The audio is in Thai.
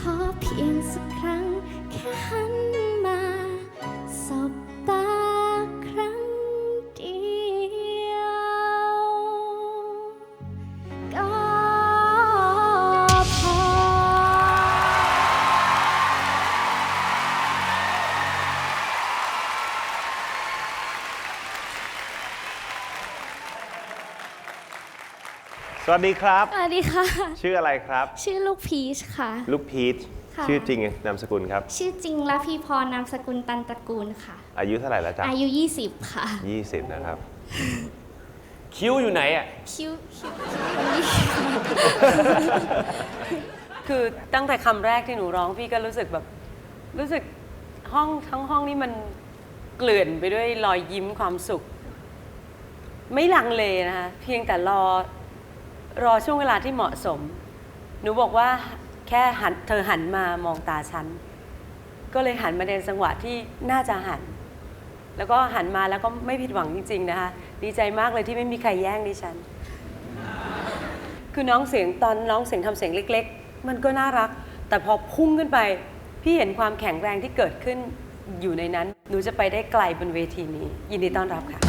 ขอเพียงสักครั้งแค่หันมาสบ สวัสดีครับ สวัสดีค่ะ ชื่ออะไรครับ ชื่อลูกพีชค่ะ ลูกพีชค่ะ ชื่อจริงนามสกุลครับ ชื่อจริงละพีพรนามสกุลตันตระกูลค่ะ อายุเท่าไหร่แล้วจ๊ะอายุ 20 ค่ะ20นะครับ คิ้วอยู่ไหนอะ คิ้วคิ้วคือตั้งแต่คำแรกที่หนูร้องพี่ก็รู้สึกแบบ รู้สึกห้องทั้งห้องนี่มันเกลื่อนไปด้วยรอยยิ้มความสุข ไม่ลังเลนะคะเพียงแต่รอ รอช่วงเวลาที่เหมาะสม หนูบอกว่าแค่หันเธอหันมามองตาฉัน ก็เลยหันมาในจังหวะที่น่าจะหัน แล้วก็หันมาแล้วก็ไม่ผิดหวังจริง ๆ นะคะ ดีใจมากเลยที่ไม่มีใครแย่งดิฉัน คือน้องเสียงตอนน้องเสียงทำเสียงเล็ก ๆ มันก็น่ารัก แต่พอพุ่งขึ้นไป พี่เห็นความแข็งแรงที่เกิดขึ้นอยู่ในนั้น หนูจะไปได้ไกลบนเวทีนี้ ยินดีต้อนรับค่ะ